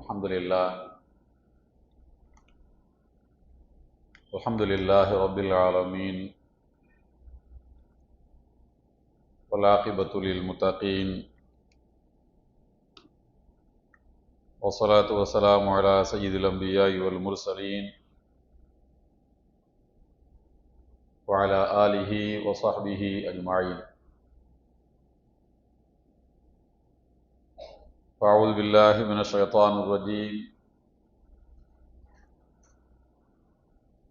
الحمد لله. الحمد لله رب العالمين. والعاقبة للمتقين. والصلاة والسلام على سيد الأنبياء والمرسلين. وعلى آله وصحبه أجمعين. فاعوذ باللہ من الشیطان الرجیم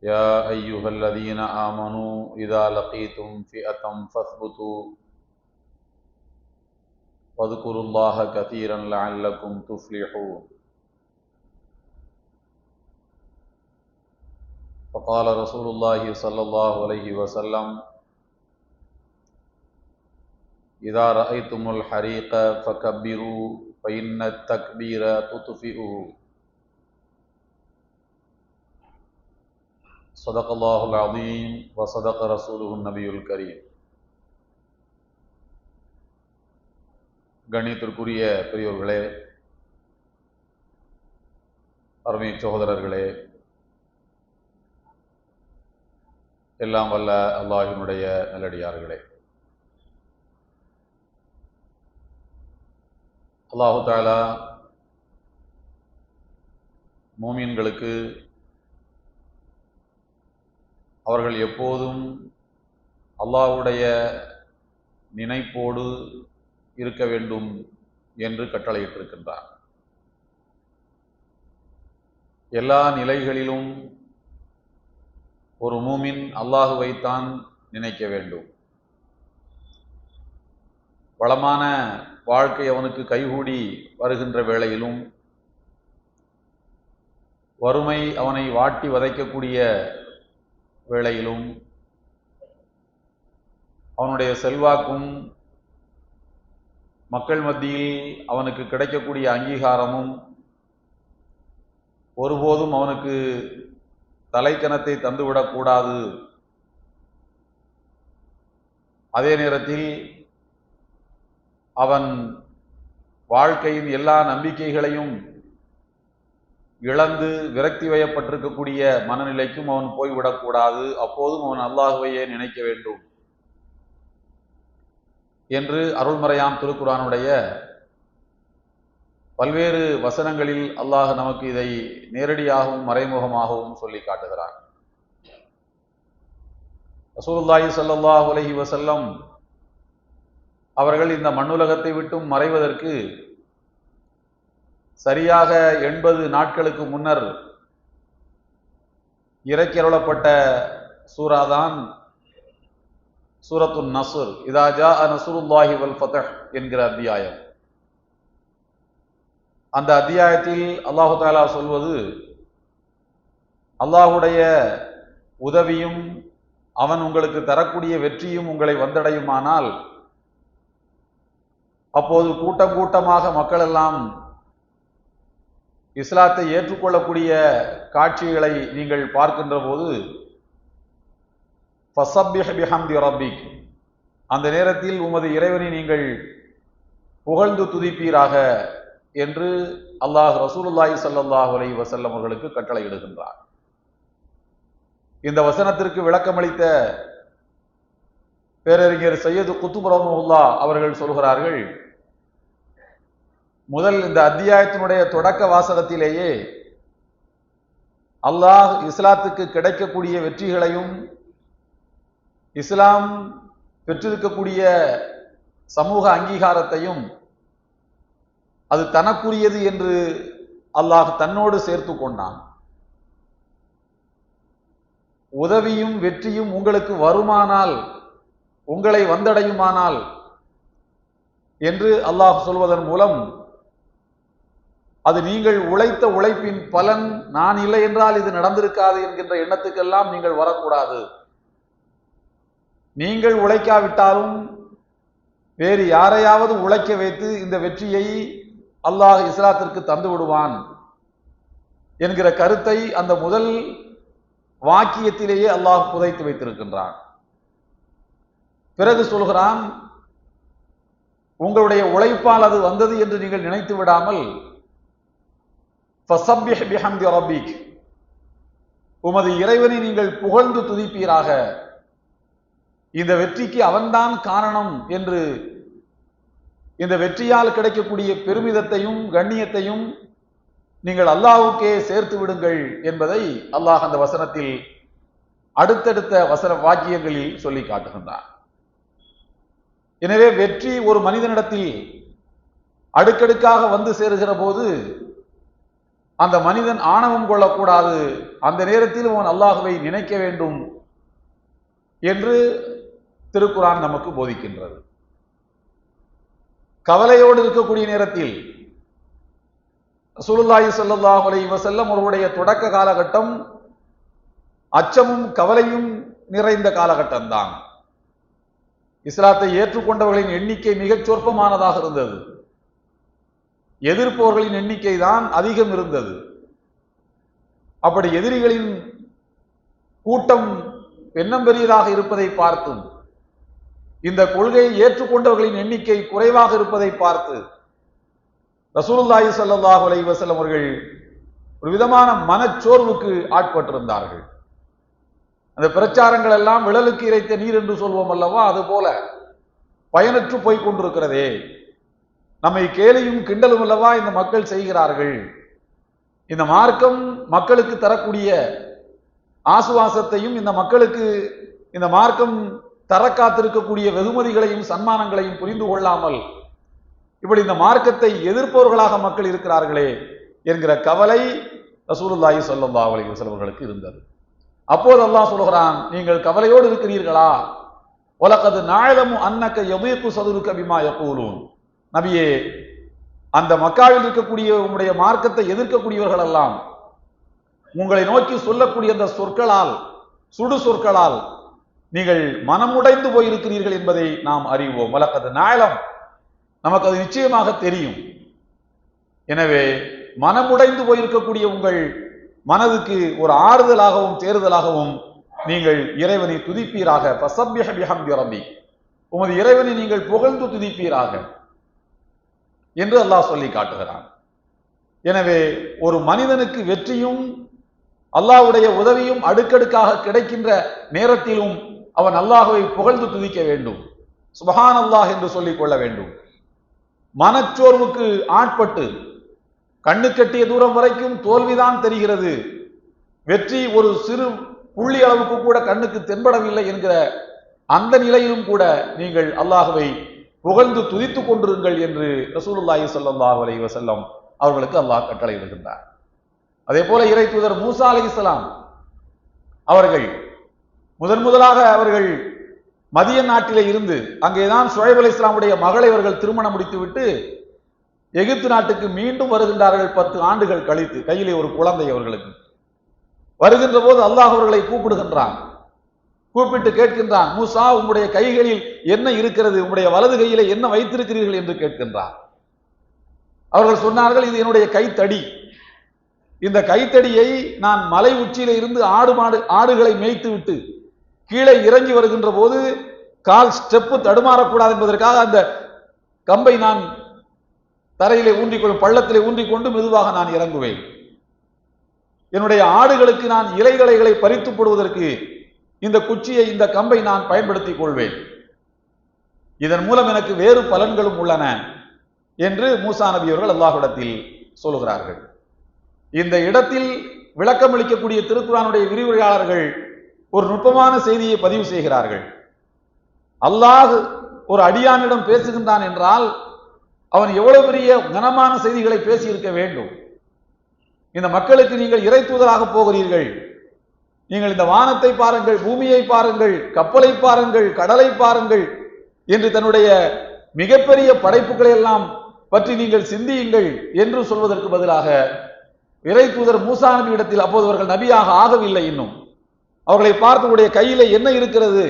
یا ایوہ الذین آمنوا اذا لقیتم فئتا فاثبتوا فاذکروا اللہ کثیرا لعلکم تفلحون. فقال رسول اللہ صلی اللہ علیہ وسلم اذا رأیتم الحریق فکبروا فإن التكبير تطفئه صدق الله العظيم وصدق رسوله النبي الكريم கண்ணியத்திற்குரிய பெரியோர்களே அருமை சகோதரர்களே எல்லாம் வல்ல அல்லாஹினுடைய நல்லடியார்களே அல்லாஹு தாலா மூமின்களுக்கு அவர்கள் எப்போதும் அல்லாஹ்வுடைய நினைப்போடு இருக்க வேண்டும் என்று கட்டளையிட்டிருக்கின்றார். எல்லா நிலைகளிலும் ஒரு மூமின் அல்லாஹுவைத்தான் நினைக்க வேண்டும். வளமான வாழ்க்கை அவனுக்கு கைகூடி வருகின்ற வேளையிலும் வறுமை அவனை வாட்டி வதைக்கக்கூடிய வேளையிலும் அவனுடைய செல்வாக்கும் மக்கள் மத்தியில் அவனுக்கு கிடைக்கக்கூடிய அங்கீகாரமும் ஒருபோதும் அவனுக்கு தலைக்கணத்தை தந்துவிடக்கூடாது. அதே நேரத்தில் அவன் வாழ்க்கையின் எல்லா நம்பிக்கைகளையும் இழந்து விரக்தி வயப்பட்டிருக்கக்கூடிய மனநிலைக்கும் அவன் போய்விடக்கூடாது அப்போதும் அவன் அல்லாஹுவையே நினைக்க வேண்டும் என்று அருள்மறையாம் திருக்குறானுடைய பல்வேறு வசனங்களில் அல்லாஹ் நமக்கு இதை நேரடியாகவும் மறைமுகமாகவும் சொல்லி காட்டுகிறான். ரசூலுல்லாஹி சல்லாஹ் அலைஹி வசல்லம் அவர்கள் இந்த மண்ணுலகத்தை விட்டும் மறைவதற்கு சரியாக எண்பது நாட்களுக்கு முன்னர் இறக்கியருளப்பட்ட சூறாதான் சூரத்துன் நசுர். இதாஜா நசுருல்லாஹி வல் ஃபதஹ் என்கிற அத்தியாயம். அந்த அத்தியாயத்தில் அல்லாஹு தாலா சொல்வது அல்லாஹுடைய உதவியும் அவன் உங்களுக்கு தரக்கூடிய வெற்றியும் உங்களை வந்தடையுமானால் அப்போது கூட்டம் கூட்டமாக மக்கள் எல்லாம் இஸ்லாத்தை ஏற்றுக்கொள்ளக்கூடிய காட்சிகளை நீங்கள் பார்க்கின்ற போது ரப்பிக் அந்த நேரத்தில் உமது இறைவனை நீங்கள் புகழ்ந்து துதிப்பீராக என்று அல்லாஹ் ரசூலுல்லாஹி சல்லாஹ் அலி வசல்லம் அவர்களுக்கு கட்டளையிடுகின்றார். இந்த வசனத்திற்கு விளக்கமளித்த பேரறிஞர் சையது குத்துப் ரஹமுல்லா அவர்கள் சொல்கிறார்கள் முதல் இந்த அத்தியாயத்தினுடைய தொடக்க வாசகத்திலேயே அல்லாஹ் இஸ்லாத்துக்கு கிடைக்கக்கூடிய வெற்றிகளையும் இஸ்லாம் பெற்றிருக்கக்கூடிய சமூக அங்கீகாரத்தையும் அது தனக்குரியது என்று அல்லாஹ் தன்னோடு சேர்த்து கொண்டான். உதவியும் வெற்றியும் உங்களுக்கு வருமானால் உங்களை வந்தடையுமானால் என்று அல்லாஹ் சொல்வதன் மூலம் அது நீங்கள் உழைத்த உழைப்பின் பலன் நான் இல்லை என்றால் இது நடந்திருக்காது என்கின்ற எண்ணத்துக்கெல்லாம் நீங்கள் வரக்கூடாது. நீங்கள் உழைக்காவிட்டாலும் வேறு யாரையாவது உழைக்க வைத்து இந்த வெற்றியை அல்லாஹ் இஸ்லாத்திற்கு தந்து விடுவான் என்கிற கருத்தை அந்த முதல் வாக்கியத்திலேயே அல்லாஹ் புதைத்து வைத்திருக்கின்றான். பிறகு சொல்கிறான் உங்களுடைய உழைப்பால் அது வந்தது என்று நீங்கள் நினைத்து விடாமல் உமது இறைவனை நீங்கள் புகழ்ந்து துதிப்பீராக. இந்த வெற்றிக்கு அவன்தான் காரணம் என்று இந்த வெற்றியால் கிடைக்கக்கூடிய பெருமிதத்தையும் கண்ணியத்தையும் நீங்கள் அல்லாஹ்வுக்கே சேர்த்து விடுங்கள் என்பதை அல்லாஹ் அந்த வசனத்தில் அடுத்தடுத்த வசன வாக்கியங்களில் சொல்லி காட்டுகின்றான். எனவே வெற்றி ஒரு மனிதனிடத்தில் அடுக்கடுக்காக வந்து சேருகிற போது அந்த மனிதன் ஆணவம் கொள்ளக்கூடாது. அந்த நேரத்தில் அவன் அல்லாஹுவை நினைக்க வேண்டும் என்று திருக்குறான் நமக்கு போதிக்கின்றது. கவலையோடு இருக்கக்கூடிய நேரத்தில் ரசூலுல்லாஹி ஸல்லல்லாஹு அலைஹி வஸல்லம் அவர்களுடைய தொடக்க காலகட்டம் அச்சமும் கவலையும் நிறைந்த காலகட்டம்தான். இஸ்லாத்தை ஏற்றுக்கொண்டவர்களின் எண்ணிக்கை மிகச் சொற்பமானதாக இருந்தது. எதிர்ப்பவர்களின் எண்ணிக்கை தான் அதிகம் இருந்தது. அப்படி எதிரிகளின் கூட்டம் எண்ணம் பெரியதாக இருப்பதை பார்த்தும் இந்த கொள்கையை ஏற்றுக்கொண்டவர்களின் எண்ணிக்கை குறைவாக இருப்பதை பார்த்து ரசூலுல்லாஹி சல்லாஹ் அலைஹி வஸல்லம் அவர்கள் ஒரு விதமான மனச்சோர்வுக்கு ஆட்பட்டிருந்தார்கள். அந்த பிரச்சாரங்கள் எல்லாம் விழலுக்கு இறைத்த நீர் என்று சொல்வோம் அல்லவா? அது போல பயனற்று போய் கொண்டிருக்கிறதே. நம்மை கேலியும் கிண்டலும் அல்லவா இந்த மக்கள் செய்கிறார்கள்? இந்த மார்க்கம் மக்களுக்கு தரக்கூடிய ஆசுவாசத்தையும் இந்த மக்களுக்கு இந்த மார்க்கம் தர காத்திருக்கக்கூடிய வெகுமதிகளையும் சன்மானங்களையும் புரிந்து கொள்ளாமல் இப்படி இந்த மார்க்கத்தை எதிர்ப்பவர்களாக மக்கள் இருக்கிறார்களே என்கிற கவலை ரசூலுல்லாஹி ஸல்லல்லாஹு அலைஹி வஸல்லம் இருந்தது. அப்போது அல்லாஹ் சொல்கிறான் நீங்கள் கவலையோடு இருக்கிறீர்களா? உலகது நாயலமு அன்னக்க எதீக்கு சதுரு கவிமா எப்போலும் நபியே அந்த மக்காவில் இருக்கக்கூடிய உங்களுடைய மார்க்கத்தை எதிர்க்கக்கூடியவர்கள் எல்லாம் உங்களை நோக்கி சொல்லக்கூடிய அந்த சொற்களால் சுடு சொற்களால் நீங்கள் மனமுடைந்து போயிருக்கிறீர்கள் என்பதை நாம் அறிவோம். வழக்கது நாயலம் நமக்கு அது நிச்சயமாக தெரியும். எனவே மனமுடைந்து போயிருக்கக்கூடிய உங்கள் மனதுக்கு ஒரு ஆறுதலாகவும் தேறுதலாகவும் நீங்கள் இறைவனை துதிப்பீராக. பசப்பிய உமது இறைவனை நீங்கள் புகழ்ந்து துதிப்பீராக என்று அல்லாஹ் சொல்லி காட்டுகிறான். எனவே ஒரு மனிதனுக்கு வெற்றியும் அல்லாஹ்வுடைய உதவியும் அடுக்கடுக்காக கிடைக்கின்ற நேரத்திலும் அவன் அல்லாஹுவை புகழ்ந்து துதிக்க வேண்டும். சுபஹான் அல்லாஹ் என்று சொல்லிக் கொள்ள வேண்டும். மனச்சோர்வுக்கு ஆட்பட்டு கண்ணு கட்டிய தூரம் வரைக்கும் தோல்விதான் தெரிகிறது. வெற்றி ஒரு சிறு புள்ளி அளவுக்கு கூட கண்ணுக்கு தென்படவில்லை என்கிற அந்த நிலையிலும் கூட நீங்கள் அல்லாஹுவை புகழ்ந்து துதித்துக் கொண்டிருங்கள் என்று ரசூலுல்லாஹி ஸல்லல்லாஹு அலி வசல்லம் அவர்களுக்கு அல்லாஹ் கட்டளையிடுகின்றார். அதே போல இறை தூதர் மூசா அலைஹிஸ்ஸலாம் அவர்கள் முதன் முதலாக அவர்கள் மதிய நாட்டிலே இருந்து அங்கேதான் சுழைப் இஸ்லாமுடைய மகளை அவர்கள் திருமணம் முடித்துவிட்டு எகிப்து நாட்டுக்கு மீண்டும் வருகின்றார்கள் பத்து ஆண்டுகள் கழித்து கையிலே ஒரு குழந்தை அவர்களுக்கு. வருகின்ற போது அல்லாஹ் அவர்களை கூப்பிடுகின்றான். கூப்பிட்டு கேட்கின்றான் மூசா உங்களுடைய கைகளில் என்ன இருக்கிறது? உங்களுடைய வலது கையில என்ன வைத்திருக்கிறீர்கள்? என்று கேட்கின்றான். அவர்கள் சொன்னார்கள் இது என்னுடைய கைத்தடி. இந்த கைத்தடியை நான் மலை உச்சியில இருந்து ஆடு மாடு ஆடுகளை மேய்த்து விட்டு கீழே இறங்கி வருகின்ற போது கால் ஸ்டெப்பு தடுமாறக்கூடாது என்பதற்காக அந்த கம்பை நான் தரையிலே ஊன்றிக்கொள்ளும் பள்ளத்திலே ஊன்றிக்கொண்டு மெதுவாக நான் இறங்குவேன். என்னுடைய ஆடுகளுக்கு நான் இலைகளைகளை பறித்து போடுவதற்கு இந்த குச்சியை இந்த கம்பை நான் பயன்படுத்திக் கொள்வேன். இதன் மூலம் எனக்கு வேறு பலன்களும் உள்ளன என்று மூசா நபி அவர்கள் அல்லாஹிடத்தில் சொல்லுகிறார்கள் இந்த இடத்தில் விளக்கமளிக்கக்கூடிய திருக்குறானுடைய விரிவுரையாளர்கள் ஒரு நுட்பமான செய்தியை பதிவு செய்கிறார்கள். அல்லாஹ் ஒரு அடியானிடம் பேசுகின்றான் என்றால் அவன் எவ்வளவு பெரிய கனமான செய்திகளை பேசியிருக்க வேண்டும். இந்த மக்களுக்கு நீங்கள் இறை தூதராக போகிறீர்கள். நீங்கள் இந்த வானத்தை பாருங்கள் பூமியை பாருங்கள் கப்பலை பாருங்கள் கடலை பாருங்கள் என்று தன்னுடைய மிகப்பெரிய படைப்புகளை எல்லாம் பற்றி நீங்கள் சிந்தியுங்கள் என்று சொல்வதற்கு பதிலாக இறை தூதர் மூசா நபி இடத்தில் அப்போது அவர்கள் நபியாக ஆகவில்லை இன்னும். அவர்களை பார்த்து உடைய கையில என்ன இருக்கிறது?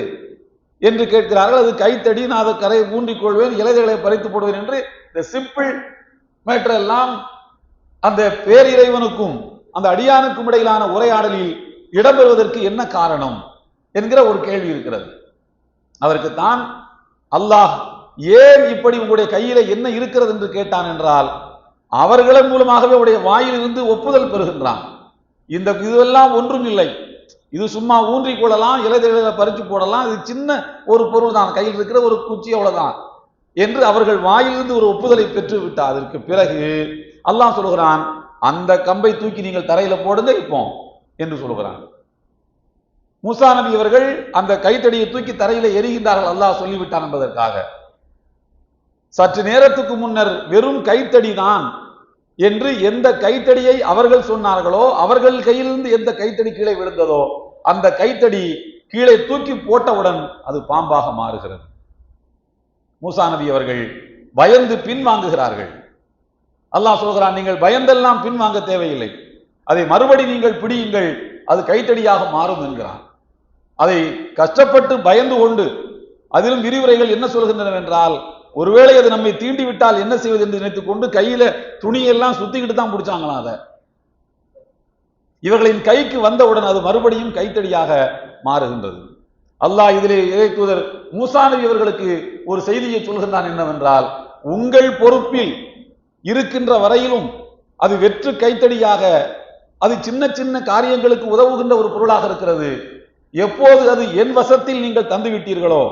என்று கேட்கிறார்கள். அது கைத்தடி நான் அதை கரையை ஊன்றிக் கொள்வேன் இலைகளை பறித்து போடுவேன் என்று இந்த சிம்பிள் மேட்டர் எல்லாம் அந்த பேரிறைவனுக்கும் அந்த அடியானுக்கும் இடையிலான உரையாடலில் இடம்பெறுவதற்கு என்ன காரணம் என்கிற ஒரு கேள்வி இருக்கிறது. அதற்கு தான் அல்லாஹ் ஏன் இப்படி உங்களுடைய கையில என்ன இருக்கிறது என்று கேட்டான் என்றால் அவர்களின் மூலமாகவே அவருடைய வாயிலிருந்து ஒப்புதல் பெறுகின்றான். இந்த இதுவெல்லாம் ஒன்றும் இல்லை. இது சும்மா ஊன்றி கொள்ளலாம் இலைதழில பறிச்சு போடலாம் இது சின்ன ஒரு பொருள் தான் கையில் இருக்கிற ஒரு குச்சி அவ்வளவுதான். என்று அவர்கள் வாயிலிருந்து ஒரு ஒப்புதலை பெற்று விட்டார் அதற்கு பிறகு அல்லாஹ் சொல்கிறான் அந்த கம்பை தூக்கி நீங்கள் தரையில போடுங்க இப்போ என்று சொல்கிறான் மூசா நபி அவர்கள் அந்த கைத்தடியை தூக்கி தரையில எரிகின்றார்கள் அல்லாஹ் சொல்லிவிட்டான் என்பதற்காக. சற்று நேரத்துக்கு முன்னர் வெறும் கைத்தடி தான் என்று எந்த கைத்தடியை அவர்கள் சொன்னார்களோ அவர்கள் கையிலிருந்து எந்த கைத்தடி கீழே விழுந்ததோ அந்த கைத்தடி கீழே தூக்கி போட்டவுடன் அது பாம்பாக மாறுகிறது. மூசா நபி அவர்கள் பயந்து பின்வாங்குகிறார்கள். அல்லாஹ் சொல்கிறான் நீங்கள் பயந்தெல்லாம் பின்வாங்க தேவையில்லை. அதை மறுபடி நீங்கள் பிடியுங்கள். அது கைத்தடியாக மாறும் என்கிறான். அதை கஷ்டப்பட்டு பயந்து கொண்டு அதிலும் விரிவுரைகள் என்ன சொல்கின்றன என்றால் ஒருவேளை அது நம்மை தீண்டி விட்டால் என்ன செய்வது என்று நினைத்துக் கொண்டு கையில துணியெல்லாம் சுத்திக்கிட்டு தான் பிடிச்சாங்களாம் அதை. இவர்களின் கைக்கு வந்தவுடன் அது மறுபடியும் கைத்தடியாக மாறுகின்றது. அல்லாஹ் இதிலே இறை தூதர் மூசா நபி அவர்களுக்கு ஒரு செய்தியை சொல்கின்றான் என்னவென்றால் உங்கள் பொறுப்பில் இருக்கின்ற வரையிலும் அது வெற்று கைத்தடியாக அது சின்ன சின்ன காரியங்களுக்கு உதவுகின்ற ஒரு பொருளாக இருக்கிறது. எப்போது அது என் வசத்தில் நீங்கள் தந்துவிட்டீர்களோ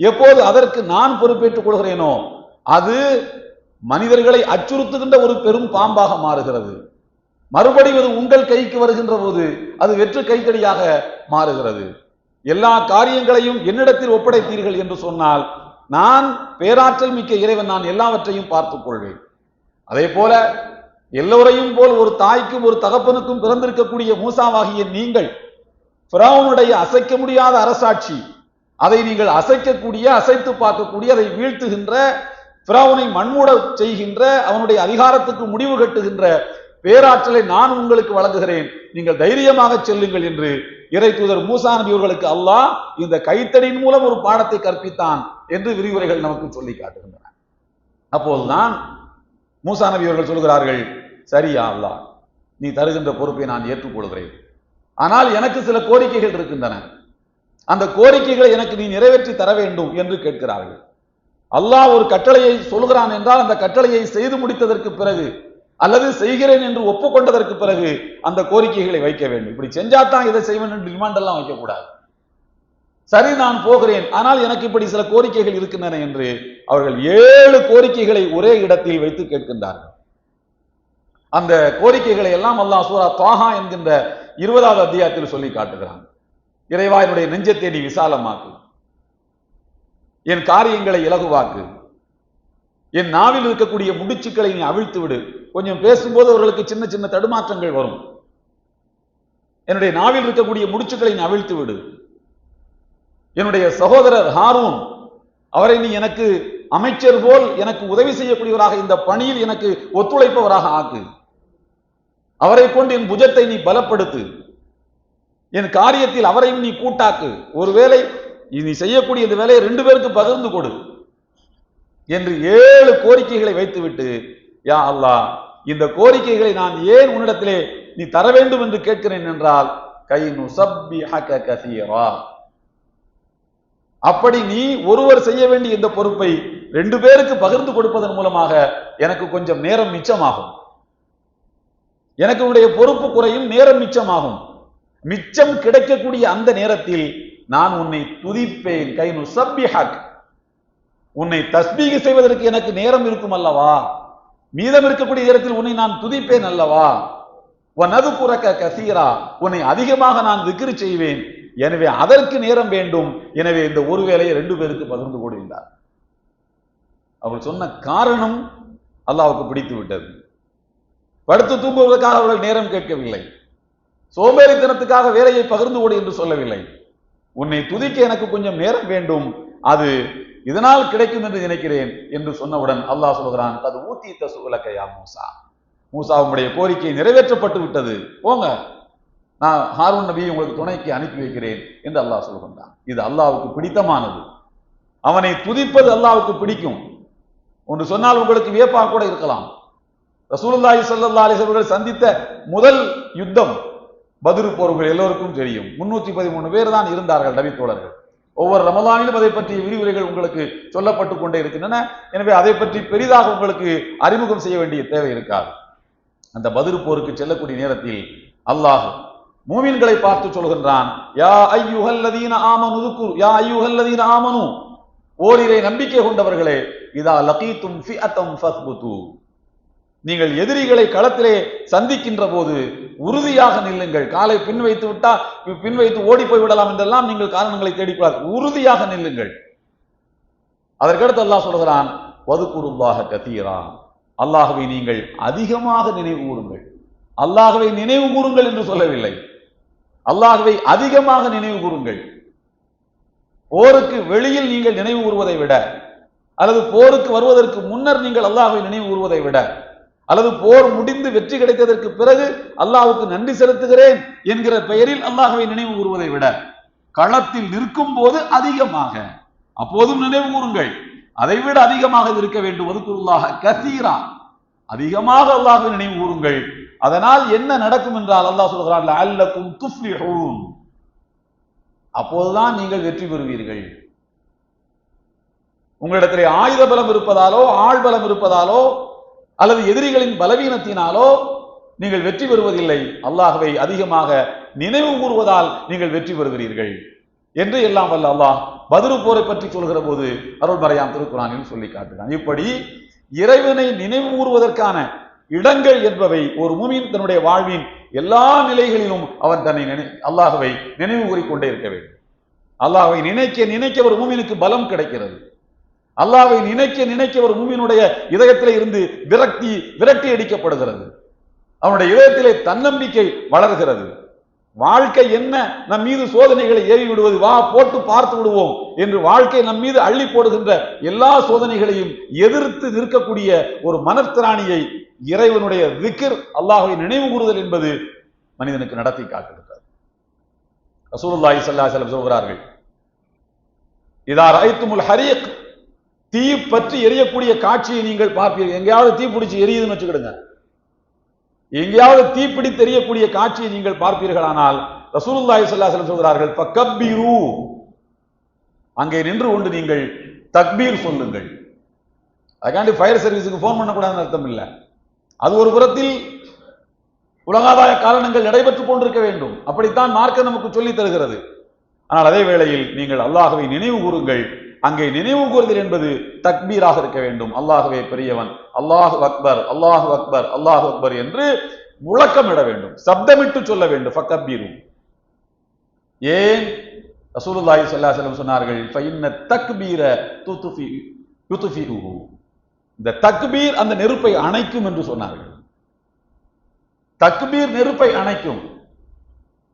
எப்போது அதற்கு நான் பொறுப்பேற்றுக் கொள்கிறேனோ அது மனிதர்களை அச்சுறுத்துகின்ற ஒரு பெரும் பாம்பாக மாறுகிறது. மறுபடியும் அது உங்கள் கைக்கு வருகின்ற போது அது வெற்று கைத்தடியாக மாறுகிறது. எல்லா காரியங்களையும் என்னிடத்தில் ஒப்படைத்தீர்கள் என்று சொன்னால் நான் பேராற்றல் மிக்க இறைவன் நான் எல்லாவற்றையும் பார்த்துக் கொள்வேன். அதே போல எல்லோரையும் போல் ஒரு தாய்க்கும் ஒரு தகப்பனுக்கும் பிறந்திருக்கக்கூடிய மூசாவாகிய நீங்கள் பிராவுனுடைய அசைக்க முடியாத அரசாட்சி அதை நீங்கள் அசைக்கக்கூடிய அசைத்து பார்க்கக்கூடிய அதை வீழ்த்துகின்ற பிராவுனை மண்மூட செய்கின்ற அவனுடைய அதிகாரத்துக்கு முடிவு கட்டுகின்ற பேராற்றலை நான் உங்களுக்கு வழங்குகிறேன். நீங்கள் தைரியமாக செல்லுங்கள் என்று இறை தூதர் மூசா நபி அல்லாஹ் இந்த கைத்தடியின் மூலம் ஒரு பாடத்தை கற்பித்தான் என்று விரிவுரைகள் நமக்கு சொல்லி காட்டுகின்றன. அப்போதுதான் மூசா நபி சொல்கிறார்கள் சரியா அல்லாஹ் நீ தருகின்ற பொறுப்பை நான் ஏற்றுக்கொள்கிறேன். ஆனால் எனக்கு சில கோரிக்கைகள் இருக்கின்றன. அந்த கோரிக்கைகளை எனக்கு நீ நிறைவேற்றி தர வேண்டும் என்று கேட்கிறார்கள். அல்லாஹ் ஒரு கட்டளையை சொல்கிறான் என்றால் அந்த கட்டளையை செய்து முடித்ததற்கு பிறகு அல்லது செய்கிறேன் என்று ஒப்புக்கொண்டதற்கு பிறகு அந்த கோரிக்கைகளை வைக்க வேண்டும். இப்படி செஞ்சாதான் இதை செய்வேன் என்று டிமாண்ட் எல்லாம் வைக்கக்கூடாது. சரி நான் போகிறேன். ஆனால் எனக்கு இப்படி சில கோரிக்கைகள் இருக்கின்றன என்று அவர்கள் ஏழு கோரிக்கைகளை ஒரே இடத்தில் வைத்து கேட்கின்றார்கள். அந்த கோரிக்கைகளை எல்லாம் அல்லாஹ் சூரா தாஹா என்கின்ற இருபதாவது அத்தியாயத்தில் சொல்லி காட்டுகிறான். இறைவா என்னுடைய நெஞ்சத்தை நீ விசாலமாக்கு. என் காரியங்களை இலகுவாக்கு. என் நாவில் இருக்கக்கூடிய முடிச்சுக்களை நீ அவிழ்த்து விடு. கொஞ்சம் பேசும்போது அவர்களுக்கு சின்ன சின்ன தடுமாற்றங்கள் வரும். என்னுடைய நாவில் இருக்கக்கூடிய முடிச்சுக்களை நீ அவிழ்த்து விடு. என்னுடைய சகோதரர் ஹாரூன் அவரை நீ எனக்கு அமைச்சர் போல் எனக்கு உதவி செய்யக்கூடியவராக இந்த பணியில் எனக்கு ஒத்துழைப்பவராக ஆக்கு. அவரை கொண்டு என் புஜத்தை நீ பலப்படுத்து. என் காரியத்தில் அவரையும் நீ கூட்டாக்கு. ஒருவேளை நீ செய்யக்கூடிய இந்த வேலையை ரெண்டு பேருக்கு பகிர்ந்து கொடு. என்று ஏழு கோரிக்கைகளை வைத்துவிட்டு யா அல்லாஹ் இந்த கோரிக்கைகளை நான் ஏன் உன்னிடத்திலே நீ தர வேண்டும் என்று கேட்கிறேன் என்றால் கை நுசப்பிஹக கசீரா. அப்படி நீ ஒருவர் செய்ய வேண்டிய இந்த பொறுப்பை ரெண்டு பேருக்கு பகிர்ந்து கொடுப்பதன் மூலமாக எனக்கு கொஞ்சம் நேரம் மிச்சமாகும். எனக்கு உன்னுடைய பொறுப்பு குறையும் நேரம் மிச்சமாகும். மிச்சம் கிடைக்கக்கூடிய அந்த நேரத்தில் நான் உன்னை துதிப்பேன். கை நுசப்பிஹக். உன்னை தஸ்பீக செய்வதற்கு எனக்கு நேரம் இருக்கும் அல்லவா மீதம் இருக்கக்கூடிய நேரத்தில் உன்னை நான் துதிப்பேன் அல்லவா? உனது புறக்க கசீரா உன்னை அதிகமாக நான் விக்கிரி செய்வேன். எனவே அதற்கு நேரம் வேண்டும். எனவே இந்த ஒரு வேலையை ரெண்டு பேருக்கு பகிர்ந்து கொடுத்தார் அவர்கள் சொன்ன காரணம் அல்லாவுக்கு பிடித்து விட்டது படுத்து தூங்குவதற்காக அவர்கள் நேரம் கேட்கவில்லை. சோம்பேறித்தனத்துக்காக வேலையை பகிர்ந்து கொடு என்று சொல்லவில்லை. உன்னை துதிக்க எனக்கு கொஞ்சம் நேரம் வேண்டும். அது இதனால் கிடைக்கும் என்று நினைக்கிறேன் என்று சொன்னவுடன் அல்லாஹ் சொல்கிறான் அது ஊத்தி தசுலக்கையா மூசா. மூசாவுடைய கோரிக்கை நிறைவேற்றப்பட்டு விட்டது. போங்க நான் ஹாரூன் நபியை உங்களுக்கு துணைக்கு அனுப்பி வைக்கிறேன் என்று அல்லாஹ் சொல்கின்றான். இது அல்லாவுக்கு பிடித்தமானது. அவனை துதிப்பது அல்லாவுக்கு பிடிக்கும். ஒன்று சொன்னால் உங்களுக்கு வியப்பாக கூட இருக்கலாம். ரசூலுல்லாஹி சல்லா அலிசவர்கள் சந்தித்த முதல் யுத்தம் பதிரு போர்கள் எல்லோருக்கும் தெரியும். முன்னூத்தி பதிமூணு பேர் தான் இருந்தார்கள் நபி தோழர்கள் ஒவ்வொரு ரமலானிலும் அதை பற்றிய விரிவுரைகள் உங்களுக்கு சொல்லப்பட்டு கொண்டே இருக்கின்றன. எனவே அதை பற்றி பெரிதாக உங்களுக்கு அறிமுகம் செய்ய வேண்டிய தேவை இருக்காது. அந்த பதில் போருக்கு செல்லக்கூடிய நேரத்தில் அல்லாஹ் மூமின்களை பார்த்து சொல்கின்றான் யா ஐயுஹல்லதீன ஆமனு யா ஐயுஹல்லதீன ஆமனு. ஓரிரை நம்பிக்கை கொண்டவர்களே இதா லகீத்தும் நீங்கள் எதிரிகளை களத்திலே சந்திக்கின்ற போது உறுதியாக நில்லுங்கள். காலை பின் வைத்து விட்டா பின் வைத்து ஓடி போய் விடலாம் என்றெல்லாம் நீங்கள் காரணங்களை தேடிக்கூடாது உறுதியாக நில்லுங்கள். அதற்கடுத்து அல்லாஹ் சொல்கிறான் வதுக்குருல்லாக கத்தீரா. அல்லாஹவை நீங்கள் அதிகமாக நினைவு கூறுங்கள். அல்லாஹவை நினைவு கூறுங்கள் என்று சொல்லவில்லை. அல்லாஹவை அதிகமாக நினைவு கூறுங்கள். போருக்கு வெளியில் நீங்கள் நினைவு கூறுவதை விட அல்லது போருக்கு வருவதற்கு முன்னர் நீங்கள் அல்லாஹை நினைவு கூறுவதை விட அல்லது போர் முடிந்து வெற்றி கிடைத்ததற்கு பிறகு அல்லாவுக்கு நன்றி செலுத்துகிறேன் என்கிற பெயரில் அல்லாஹ்வை நினைவு கூறுவதை விட களத்தில் நிற்கும் போது அதிகமாக. அப்போதும் நினைவு கூறுங்கள். அதைவிட அதிகமாக இருக்க வேண்டும். ஒதுக்குள்ளாக கசீரா. அதிகமாக அல்லாஹுவை நினைவு கூறுங்கள். அதனால் என்ன நடக்கும் என்றால் அல்லாஹ் சொல்கிறான் அல்லக்கும் துஃப்லிஹூன். அப்போதுதான் நீங்கள் வெற்றி பெறுவீர்கள். உங்களிடத்திலே ஆயுத பலம் இருப்பதாலோ ஆள் பலம் இருப்பதாலோ அல்லது எதிரிகளின் பலவீனத்தினாலோ நீங்கள் வெற்றி பெறுவதில்லை. அல்லாஹவை அதிகமாக நினைவு கூறுவதால் நீங்கள் வெற்றி பெறுகிறீர்கள். என்று எல்லாம் வல்ல அல்லாஹ் பதிரு போரை பற்றி சொல்கிற போது அருள் மறையாம் திருக்குறானில் சொல்லி காட்டுகிறான். இப்படி இறைவனை நினைவு கூறுவதற்கான இடங்கள் என்பவை ஒரு மூமின் தன்னுடைய வாழ்வின் எல்லா நிலைகளிலும் அவன் தன்னை நினை அல்லாஹவை நினைவு கூறிக்கொண்டே இருக்க வேண்டும். அல்லாஹ்வை நினைக்க நினைக்க ஒரு மூமினுக்கு பலம் கிடைக்கிறது. அல்லாவை நினைக்க நினைக்க ஒரு மூமியினுடைய இதயத்திலே இருந்து விரக்தி விரட்டி அடிக்கப்படுகிறது. அவனுடைய இதயத்திலே தன்னம்பிக்கை வளர்கிறது. வாழ்க்கை என்ன? நம் மீது சோதனைகளை ஏவி விடுவது வா போட்டு பார்த்து விடுவோம் என்று வாழ்க்கை நம் மீது அள்ளி போடுகின்ற எல்லா சோதனைகளையும் எதிர்த்து நிற்கக்கூடிய ஒரு மனத்திராணியை இறைவனுடைய விக்கிர் அல்லாஹை நினைவு கூறுதல் என்பது மனிதனுக்கு நடத்தி காட்டுகிறது ரசூலுல்லாஹி ஸல்லல்லாஹு அலைஹி சொல்கிறார்கள் இதார் ஐத்துமுல் ஹரியக் தீ பற்றி எரியக்கூடிய காட்சியை நீங்கள் பார்ப்பீர்கள். எங்கேயாவது தீ பிடிச்சி எரியுதுன்னு வச்சுக்கிடுங்க. எங்கேயாவது தீ தெரியக்கூடிய காட்சியை நீங்கள் பார்ப்பீர்களானால் ரசூலுல்லாஹி ஸல்லல்லாஹு சொல்கிறார்கள் ஃபக்கப்பிரு. அங்கே நின்று கொண்டு நீங்கள் தக்பீர் சொல்லுங்கள். அதுக்காண்டி ஃபயர் சர்வீஸுக்கு ஃபோன் பண்ணக்கூடாதுன்னு அர்த்தம் இல்லை. அது ஒரு புறத்தில் உலகாதாய காரணங்கள் நடைபெற்றுக் கொண்டிருக்க வேண்டும். அப்படித்தான் மார்க்க நமக்கு சொல்லித் தருகிறது. ஆனால் அதே வேளையில் நீங்கள் அல்லாஹவை நினைவு கூறுங்கள். அங்கே நினைவு கூறுதல் என்பது தக்பீராக இருக்க வேண்டும். அல்லாஹுவே பெரியவன். அல்லாஹ் அக்பர் அல்லாஹ் அக்பர் அல்லாஹ் அக்பர் என்று முழக்கமிட வேண்டும். சப்தமிட்டு சொல்ல வேண்டும். ஃபக்கபீரும் ஏன்? ரசூலுல்லாஹி சல்லா செல்லம் சொன்னார்கள் ஃபைன்ன தக்பீர துதுஃபி யுதுஃபிஹு இந்த தக்பீர் அந்த நெருப்பை அணைக்கும் என்று சொன்னார்கள். தக்பீர் நெருப்பை அணைக்கும்.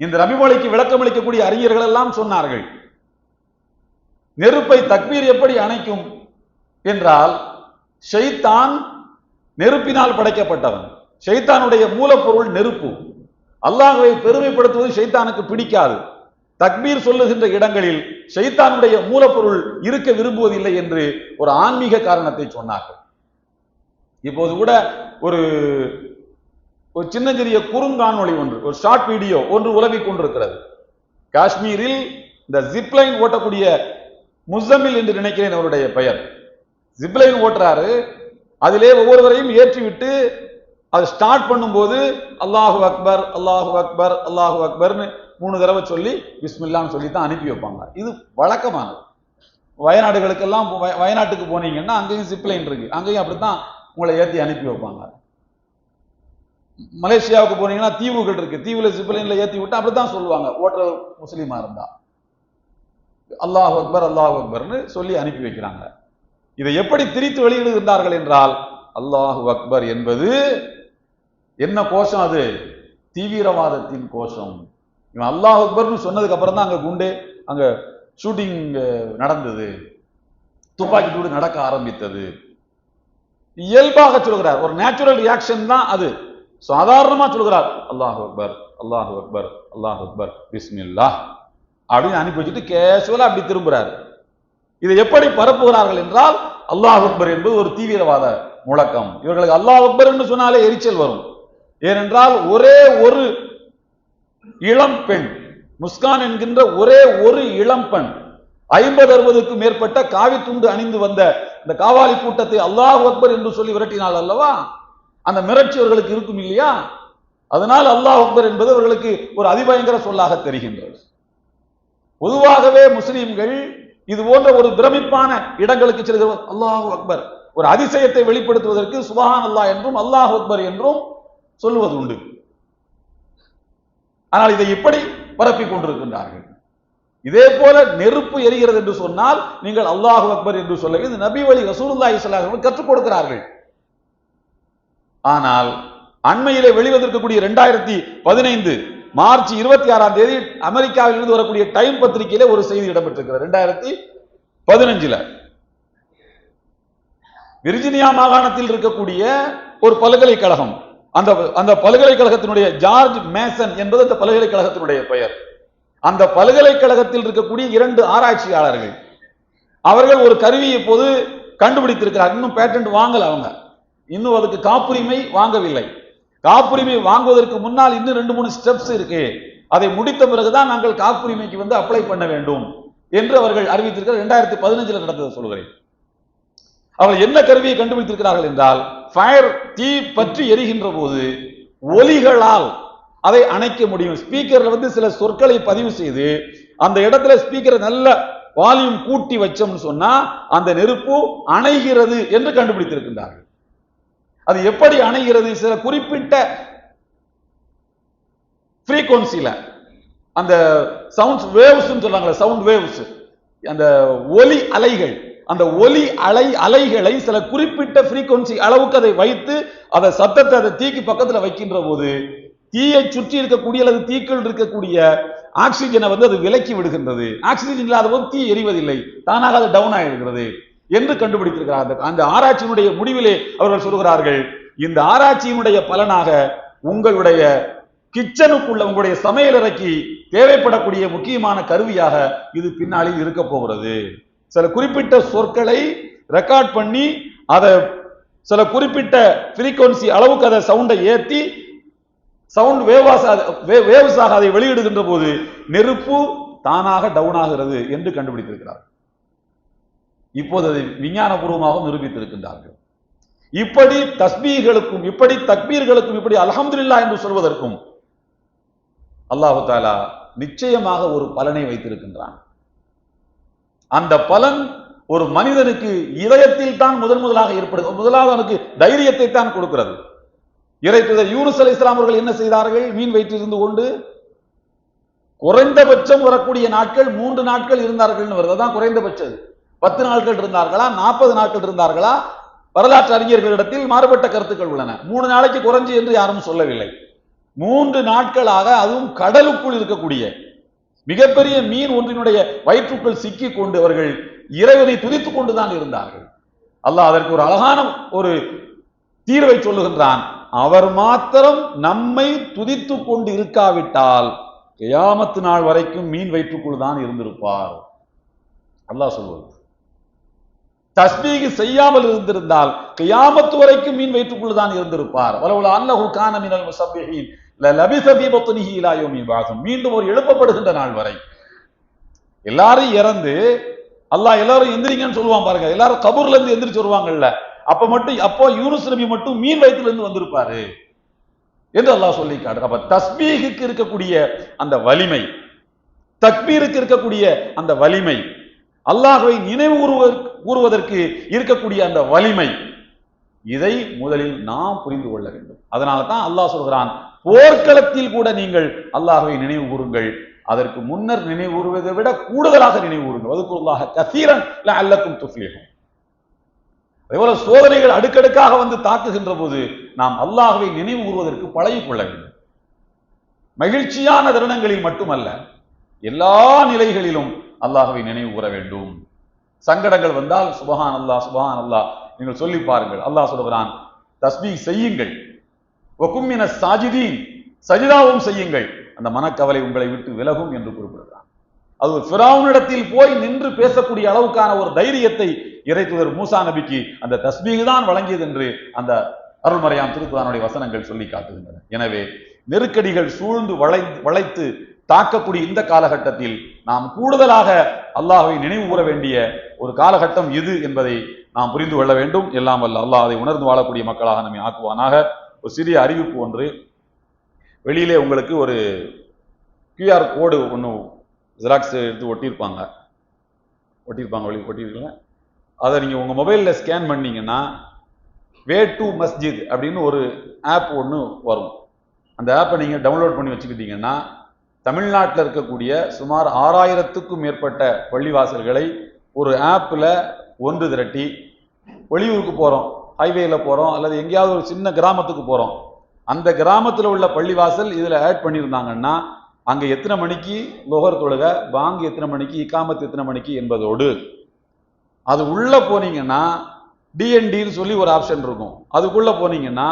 இந்த ரபிமொழிக்கு விளக்கம் அளிக்கக்கூடிய அறிஞர்கள் எல்லாம் சொன்னார்கள் நெருப்பை தக்பீர் எப்படி அணைக்கும் என்றால் ஷைத்தான் நெருப்பினால் படைக்கப்பட்டவன். ஷைத்தானுடைய மூலப்பொருள் நெருப்பு. அல்லாஹுவை பெருமைப்படுத்துவது ஷைத்தானுக்கு பிடிக்காது. தக்பீர் சொல்லுகின்ற இடங்களில் ஷைத்தானுடைய மூலப்பொருள் இருக்க விரும்புவதில்லை என்று ஒரு ஆன்மீக காரணத்தை சொன்னார்கள். இப்போது கூட ஒரு ஒரு சின்ன சிறிய குறுங்காணொளி ஒன்று ஒரு ஷார்ட் வீடியோ ஒன்று உலவிக் கொண்டிருக்கிறது. காஷ்மீரில் இந்த ஜிப்லைன் ஓட்டக்கூடிய முசமில் என்று நினைக்கிறேன் அவருடைய பெயர். ஜிப்லைன் ஓட்டுறாரு. அதிலே ஒவ்வொருவரையும் ஏற்றிவிட்டு அது ஸ்டார்ட் பண்ணும்போது அல்லாஹு அக்பர் அல்லாஹு அக்பர் அல்லாஹு அக்பர்னு மூணு தடவை சொல்லி பிஸ்மில்லான்னு சொல்லி தான் அனுப்பி வைப்பாங்க. இது வழக்கமானது. வயநாடுகளுக்கெல்லாம் வயநாட்டுக்கு போனீங்கன்னா அங்கேயும் ஜிப்லைன் இருக்கு. அங்கேயும் அப்படித்தான் உங்களை ஏற்றி அனுப்பி வைப்பாங்க. மலேசியாவுக்கு போனீங்கன்னா தீவுகள் இருக்கு. தீவுல ஜிப்லைன்ல ஏற்றி விட்டு அப்படித்தான் சொல்லுவாங்க. ஓட்டுற முஸ்லீமா இருந்தா. அல்லாஹ் அக்பர் அல்லாஹ் அக்பர்னு சொல்லி அனுப்பி வைக்கிறாங்க. இதை எப்படி திரித்து வெளியிடுகின்றார்கள் என்றால் அல்லாஹு அக்பர் என்பது என்ன கோஷம் அது? தீவிரவாதத்தின் கோஷம். இவன் அல்லாஹ் அக்பர்னு சொன்னதுக்கு அப்புறம் தான் அங்க குண்டே அங்க ஷூட்டிங் நடந்தது. துப்பாக்கி சூடு நடக்க ஆரம்பித்தது. இயல்பாக சொல்கிறார். ஒரு நேச்சுரல் ரியாக்ஷன் தான் அது. சாதாரணமா சொல்கிறார். அல்லாஹ் அக்பர் அல்லாஹ் அக்பர் அல்லாஹ் அக்பர் பிஸ்மில்லா அப்படின்னு அனுப்பி வச்சுட்டு கேசுவலா அப்படி திரும்புறாரு. இதை எப்படி பரப்புகிறார்கள் என்றால் அல்லாஹ் அக்பர் என்பது ஒரு தீவிரவாத முழக்கம். இவர்களுக்கு அல்லாஹ் அக்பர் என்று சொன்னாலே எரிச்சல் வரும். ஏனென்றால் ஒரே ஒரு இளம் பெண் முஸ்கான் என்கின்ற ஒரே ஒரு இளம் பெண் ஐம்பது அறுபதுக்கும் மேற்பட்ட காவி துண்டு அணிந்து வந்த இந்த காவாலி கூட்டத்தை அல்லாஹ் அக்பர் என்று சொல்லி விரட்டினாள் அல்லவா? அந்த மிரட்சி அவர்களுக்கு இருக்கும் இல்லையா? அதனால் அல்லாஹ் அக்பர் என்பது அவர்களுக்கு ஒரு அதிபயங்கர சொல்லாக தெரிகின்றது. பொதுவாகவே முஸ்லிம்கள் இது போன்ற ஒரு பிரமிப்பான இடங்களுக்கு செல்கிற அல்லாஹு அக்பர். ஒரு அதிசயத்தை வெளிப்படுத்துவதற்கு சுபஹான் அல்லாஹ் என்றும் அல்லாஹ் அக்பர் என்றும் சொல்லுவது உண்டு ஆனால் இதை இப்படி பரப்பிக் கொண்டிருக்கின்றார்கள். இதே போல நெருப்பு எரிகிறது என்று சொன்னால் நீங்கள் அல்லாஹு அக்பர் என்று சொல்ல இது நபி வழி ரசூலுல்லாஹி சொல்லாஹ் கற்றுக் கொடுக்கிறார்கள். ஆனால் அண்மையிலே வெளிவந்திருக்கக்கூடிய இரண்டாயிரத்தி பதினைந்து மார்ச் இருபத்தி ஆறாம் தேதி அமெரிக்காவில் இருந்து வரக்கூடிய டைம் பத்திரிகையில ஒரு செய்தி இடம்பெற்றிருக்கிறது. ரெண்டாயிரத்தி பதினஞ்சுல. விர்ஜினியா மாகாணத்தில் இருக்கக்கூடிய ஒரு பல்கலைக்கழகம். அந்த அந்த பல்கலைக்கழகத்தினுடைய ஜார்ஜ் மேசன் என்பது அந்த பல்கலைக்கழகத்தினுடைய பெயர். அந்த பல்கலைக்கழகத்தில் இருக்கக்கூடிய இரண்டு ஆராய்ச்சியாளர்கள். அவர்கள் ஒரு கருவியை இப்போது கண்டுபிடித்திருக்கிறார். இன்னும் பேட்டன்ட் வாங்கல அவங்க. இன்னும் அதுக்கு காப்புரிமை வாங்கவில்லை. காப்புரிமை வாங்குவதற்கு முன்னால் இன்னும் ரெண்டு மூணு ஸ்டெப்ஸ் இருக்கு. அதை முடித்த பிறகுதான் நாங்கள் காப்புரிமைக்கு வந்து அப்ளை பண்ண வேண்டும் என்று அவர்கள் அறிவித்திருக்கிற இரண்டாயிரத்தி பதினஞ்சுல நடந்ததை சொல்கிறேன். அவர்கள் என்ன கருவியை கண்டுபிடித்திருக்கிறார்கள் என்றால் ஃபயர் தீ பற்றி எரிகின்ற போது ஒலிகளால் அதை அணைக்க முடியும். ஸ்பீக்கர்ல வந்து சில சொற்களை பதிவு செய்து அந்த இடத்துல ஸ்பீக்கரை நல்ல வால்யூம் கூட்டி வச்சோம்னு சொன்னா அந்த நெருப்பு அணைகிறது என்று கண்டுபிடித்திருக்கின்றார்கள். அது எப்படி அணைகிறது? சில குறிப்பிட்ட ஃப்ரீக்வன்சில அந்த சவுண்ட்ஸ் வேவ்ஸ் சொல்றாங்களே சவுண்ட் வேவ்ஸ் அந்த ஒலி அலைகள் அந்த ஒலி அலை அலைகளை சில குறிப்பிட்ட ஃப்ரீக்வன்சி அளவுக்கு அதை வைத்து அதை சத்தத்தை அதை தீக்கு பக்கத்தில் வைக்கின்ற போது தீயை சுற்றி இருக்கக்கூடிய அல்லது தீக்கள் இருக்கக்கூடிய ஆக்சிஜனை வந்து அது விலக்கி விடுகின்றது. ஆக்சிஜன் இல்லாத போது தீ எரிவதில்லை. தானாக அது டவுன் ஆகிடுகிறது என்று கண்டுபிடித்திருக்கிறார். அந்த- அந்த ஆராய்ச்சியினுடைய முடிவிலே அவர்கள் சொல்கிறார்கள் இந்த ஆராய்ச்சியினுடைய பலனாக உங்களுடைய கிச்சனுக்குள்ள உங்களுடைய சமையலறைக்கு தேவைப்படக்கூடிய முக்கியமான கருவியாக இது பின்னாளில் இருக்க போகிறது. சில குறிப்பிட்ட சொற்களை ரெக்கார்ட் பண்ணி அதை சில குறிப்பிட்ட ஃப்ரீக்வன்சி அளவுக்கு அதை சவுண்டை ஏத்தி சவுண்ட் வேவாஸ் வேவ்ஸாக அதை வெளியிடுகின்ற போது நெருப்பு தானாக டவுன் ஆகிறது என்று கண்டுபிடித்திருக்கிறார். இப்போது அதை விஞ்ஞானபூர்வமாக நிரூபித்திருக்கின்றார்கள். இப்படி தஸ்மீகளுக்கும் இப்படி தக்பீர்களுக்கும் இப்படி அலஹம்துல்லா என்று சொல்வதற்கும் அல்லாஹு தாலா நிச்சயமாக ஒரு பலனை வைத்திருக்கின்றான். அந்த பலன் ஒரு மனிதனுக்கு இதயத்தில் தான் முதன் முதலாக ஏற்படுது முதலாவது அவனுக்கு தைரியத்தை தான் கொடுக்கிறது. இறை யூனுஸ் அலி இஸ்லாம் அவர்கள் என்ன செய்தார்கள்? மீன் வயிற்றிருந்து கொண்டு குறைந்தபட்சம் வரக்கூடிய நாட்கள் மூன்று நாட்கள் இருந்தார்கள்னு வருது. அதான் குறைந்தபட்சம் பத்து நாட்கள் இருந்தார்களா? நாற்பது நாட்கள் இருந்தார்களா? வரலாற்று அறிஞர்களிடத்தில் மாறுபட்ட கருத்துக்கள் உள்ளன. மூணு நாளைக்கு குறைஞ்சு என்று யாரும் சொல்லவில்லை. மூன்று நாட்களாக அதுவும் கடலுக்குள் இருக்கக்கூடிய மிகப்பெரிய மீன் ஒன்றினுடைய வயிற்றுக்குள் சிக்கி கொண்டு அவர்கள் இறைவனை துதித்துக் கொண்டுதான் இருந்தார்கள். அல்லாஹ் அதற்கு ஒரு அழகான ஒரு தீர்வை சொல்லுகின்றான். அவர் மாத்திரம் நம்மை துதித்துக் கொண்டு இருக்காவிட்டால் கியாமத்து நாள் வரைக்கும் மீன் வயிற்றுக்குள் தான் இருந்திருப்பார். அல்லாஹ் சொல்வது. தஸ்மீகி செய்யாமல் இருந்திருந்தால் கியாமத்து வரைக்கும் மீன் வயிற்றுக்குள் தான் இருந்திருப்பார். வலவுல அன்னஹு கான மினல் முஸப்பிஹீன் லபிஸ ஃபீ பத்னிஹி இலா மீண்டும் ஒரு எழுப்பப்படுகின்ற நாள் வரை. எல்லாரும் இறந்து அல்லாஹ் எல்லாரும் எந்திரிங்கன்னு சொல்லுவான் பாருங்க. எல்லாரும் கபூர்ல இருந்து எந்திரிச்சு வருவாங்கல்ல. அப்ப மட்டும் அப்போ யூனுஸ் நபி மட்டும் மீன் வயிற்றுல இருந்து வந்திருப்பாரு. என்று அல்லாஹ் சொல்லி காட்டு அப்ப தஸ்மீகுக்கு இருக்கக்கூடிய அந்த வலிமை தக்பீருக்கு இருக்கக்கூடிய அந்த வலிமை அல்லாஹுவை நினைவு கூறுவதற்கு கூறுவதற்கு இருக்கக்கூடிய அந்த வலிமை இதை முதலில் நாம் புரிந்து கொள்ள வேண்டும். அதனால தான் அல்லாஹ் சொல்கிறான் போர்க்களத்தில் கூட நீங்கள் அல்லாஹுவை நினைவு கூறுங்கள். அதற்கு முன்னர் நினைவு கூறுவதை விட கூடுதலாக நினைவு கூறுங்கள். அதுக்குள்ளாக கசீரன் அல்லக்கும் துஃப்லிஹும் அதேபோல சோதனைகள் அடுக்கடுக்காக வந்து தாக்குகின்ற போது நாம் அல்லாஹுவை நினைவு கூறுவதற்கு பழகி கொள்ள வேண்டும். மகிழ்ச்சியான தருணங்களில் மட்டுமல்ல எல்லா நிலைகளிலும் அல்லாஹுவை நினைவு கூற வேண்டும். சங்கடங்கள் வந்தால் சுபஹான் அல்லாஹ் சுபஹான் அல்லாஹ் நீங்கள் சொல்லி பாருங்கள். அல்லாஹ் சொல்கிறான் தஸ்மி செய்யுங்கள். ஒக்கும்மின சாஜிதீன். சஜிதாவும் செய்யுங்கள். அந்த மனக்கவலை உங்களை விட்டு விலகும் என்று குறிப்பிடுகிறான். அது ஒரு ஃபிரௌனிடத்தில் போய் நின்று பேசக்கூடிய அளவுக்கான ஒரு தைரியத்தை இறைத்துவர் மூசா நபிக்கு அந்த தஸ்மீக தான் வழங்கியது என்று அந்த அருள்மறையாம் திருக்குறானுடைய வசனங்கள் சொல்லி காட்டுகின்றன. எனவே நெருக்கடிகள் சூழ்ந்து வளை வளைத்து தாக்கக்கூடிய இந்த காலகட்டத்தில் நாம் கூடுதலாக அல்லாஹை நினைவு கூற வேண்டிய ஒரு காலகட்டம் இது என்பதை நாம் புரிந்து கொள்ள வேண்டும். எல்லாம் வல்ல அல்லாஹ் அதை உணர்ந்து வாழக்கூடிய மக்களாக நம்மை ஆக்குவானாக. ஒரு சிறிய அறிவிப்பு ஒன்று. வெளியிலே உங்களுக்கு ஒரு கியூஆர் கோடு ஒன்று ஜெராக்ஸ் எடுத்து ஒட்டியிருப்பாங்க. ஒட்டியிருப்பாங்க வெளியே ஒட்டியிருக்கல அதை நீங்கள் உங்கள் மொபைலில் ஸ்கேன் பண்ணீங்கன்னா வே டு மஸ்ஜித் அப்படின்னு ஒரு ஆப் ஒன்று வரும். அந்த ஆப்பை நீங்கள் டவுன்லோட் பண்ணி வச்சுக்கிட்டீங்கன்னா தமிழ்நாட்டில் இருக்கக்கூடிய சுமார் ஆறாயிரத்துக்கும் மேற்பட்ட பள்ளிவாசல்களை ஒரு ஆப்பில் ஒன்று திரட்டி வெளியூருக்கு போகிறோம் ஹைவேயில் போகிறோம் அல்லது எங்கேயாவது ஒரு சின்ன கிராமத்துக்கு போகிறோம் அந்த கிராமத்தில் உள்ள பள்ளிவாசல் இதில் ஆட் பண்ணியிருந்தாங்கன்னா அங்கே எத்தனை மணிக்கு லோகர் தொழுக பாங்கு எத்தனை மணிக்கு இக்காமத்து எத்தனை மணிக்கு என்பதோடு அது உள்ளே போனீங்கன்னா டிஎன்டின்னு சொல்லி ஒரு ஆப்ஷன் இருக்கும். அதுக்குள்ளே போனீங்கன்னா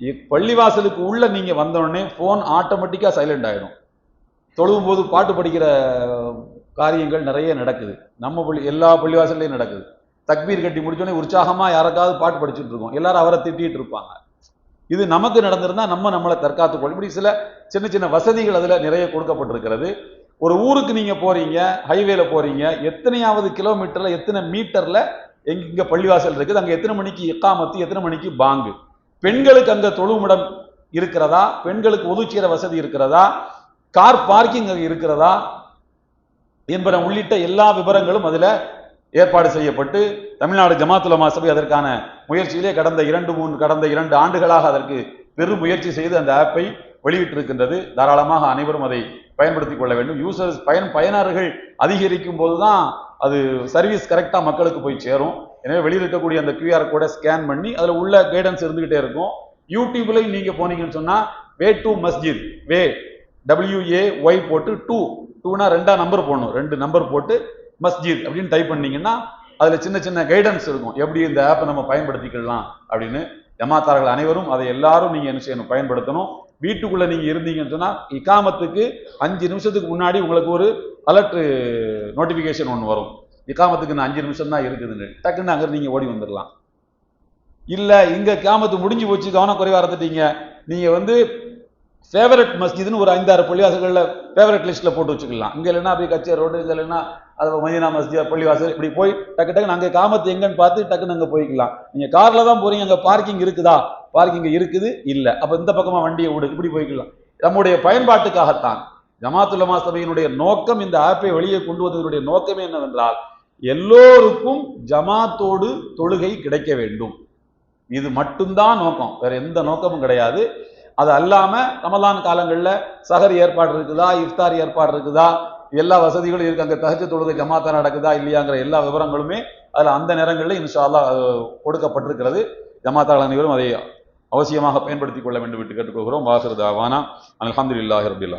இ- பள்ளிவாசலுக்கு உள்ளே நீங்கள் வந்தோடனே ஃபோன் ஆட்டோமேட்டிக்காக சைலண்ட் ஆகிடும் தொழுவும் போது பாட்டு படிக்கிற காரியங்கள் நிறைய நடக்குது. நம்ம பள்ளி எல்லா பள்ளிவாசல்லையும் நடக்குது. தக்பீர் கட்டி முடிச்சோடனே உற்சாகமாக யாருக்காவது பாட்டு படிச்சுட்டு இருக்கோம். எல்லாரும் அவரை திட்டிட்டு இருப்பாங்க. இது நமக்கு நடந்திருந்தா நம்ம நம்மளை தற்காத்து கொள்ள இப்படி சில சின்ன சின்ன வசதிகள் அதில் நிறைய கொடுக்கப்பட்டிருக்கிறது. ஒரு ஊருக்கு நீங்கள் போகிறீங்க ஹைவேல போகிறீங்க எத்தனையாவது கிலோமீட்டரில் எத்தனை மீட்டரில் எங்கே இங்கே பள்ளிவாசல் இருக்குது. அங்கே எத்தனை மணிக்கு இக்காமத்து எத்தனை மணிக்கு பாங்கு? பெண்களுக்கு அங்கே தொழுமிடம் இருக்கிறதா? பெண்களுக்கு ஒதுச்சீர வசதி இருக்கிறதா? கார் பார்க்கிங் அங்கே இருக்கிறதா? என்பன உள்ளிட்ட எல்லா விவரங்களும் அதில் ஏற்பாடு செய்யப்பட்டு தமிழ்நாடு ஜமாத்துலமா சபை அதற்கான முயற்சியிலே கடந்த இரண்டு மூன்று கடந்த இரண்டு ஆண்டுகளாக அதற்கு பெரும் முயற்சி செய்து அந்த ஆப்பை வெளியிட்டிருக்கின்றது. தாராளமாக அனைவரும் அதை பயன்படுத்திக் கொள்ள வேண்டும். யூசர்ஸ் பயன் பயனர்கள் அதிகரிக்கும் போது தான் அது சர்வீஸ் கரெக்டாக மக்களுக்கு போய் சேரும். எனவே வெளியில் இருக்கக்கூடிய அந்த கியூஆர் கோடை ஸ்கேன் பண்ணி அதில் உள்ள கைடன்ஸ் இருந்துகிட்டே இருக்கும். யூடியூப்லையும் நீங்கள் போனீங்கன்னு சொன்னால் வே டு மஸ்ஜித் வே டபிள்யூஏ ஒய் போட்டு டூ டூனா ரெண்டா நம்பர் போடணும். ரெண்டு நம்பர் போட்டு மஸ்ஜித் அப்படின்னு டைப் பண்ணீங்கன்னா அதுல சின்ன சின்ன கைடன்ஸ் இருக்கும். எப்படி இந்த ஆப்பை நம்ம பயன்படுத்திக்கலாம் அப்படின்னு. ஜமாத்தார்கள் அனைவரும் அதை எல்லாரும் நீங்க என்ன செய்யணும் பயன்படுத்தணும். வீட்டுக்குள்ள நீங்க இருந்தீங்கன்னு சொன்னா இக்காமத்துக்கு அஞ்சு நிமிஷத்துக்கு முன்னாடி உங்களுக்கு ஒரு அலர்ட் நோட்டிபிகேஷன் ஒன்று வரும். இக்காமத்துக்கு நான் அஞ்சு நிமிஷம் தான் இருக்குதுன்னு. டக்குன்னு அங்கே நீங்க ஓடி வந்துடலாம். இல்ல இங்க காமத்து முடிஞ்சு போச்சு கவனம் குறைவா இருந்துட்டீங்க நீங்க வந்து ஃபேவரட் மஸ்ஜிதுன்னு ஒரு ஐந்தாறு பள்ளிவாசல்களில் ஃபேவரட் லிஸ்ட்டில் போட்டு வச்சுக்கலாம். இங்கே இல்லைன்னா அப்படியே கச்சேர் ரோடு இங்கே இல்லைன்னா அது மதினா மஸ்ஜித் பள்ளிவாசல் இப்படி போய் டக்கு டக்குன்னு நாங்கள் காமத்து எங்கன்னு பார்த்து டக்குன்னு அங்கே போய்க்கலாம். நீங்கள் காரில் தான் போகிறீங்க அங்கே பார்க்கிங் இருக்குதா? பார்க்கிங் இருக்குது இல்லை. அப்போ இந்த பக்கமாக வண்டியை விடு இப்படி போய்க்கலாம். நம்முடைய பயன்பாட்டுக்காகத்தான் ஜமாத்துல்லமா சபையினுடைய நோக்கம் இந்த ஆப்பை வெளியே கொண்டு வந்ததனுடைய நோக்கமே என்னவென்றால் எல்லோருக்கும் ஜமாத்தோடு தொழுகை கிடைக்க வேண்டும். இது மட்டும்தான் நோக்கம். வேற எந்த நோக்கமும் கிடையாது. அது அல்லாமல் ரமலான் காலங்களில் சஹர் ஏற்பாடு இருக்குதா இஃப்தார் ஏற்பாடு இருக்குதா எல்லா வசதிகளும் இருக்கு அங்கே தகச்சு தொழுகை ஜமாத்தா நடக்குதா இல்லையாங்கிற எல்லா விவரங்களுமே அதில் அந்த நேரங்களில் இன்ஷால்லா கொடுக்கப்பட்டிருக்கிறது. ஜமாத்தாள் அனைவரும் அதை அவசியமாக பயன்படுத்திக் கொள்ள வேண்டும் என்று கேட்டுக்கொள்கிறோம். வாசர் தாவானா. அல்ஹம்துலில்லாஹி ரபில்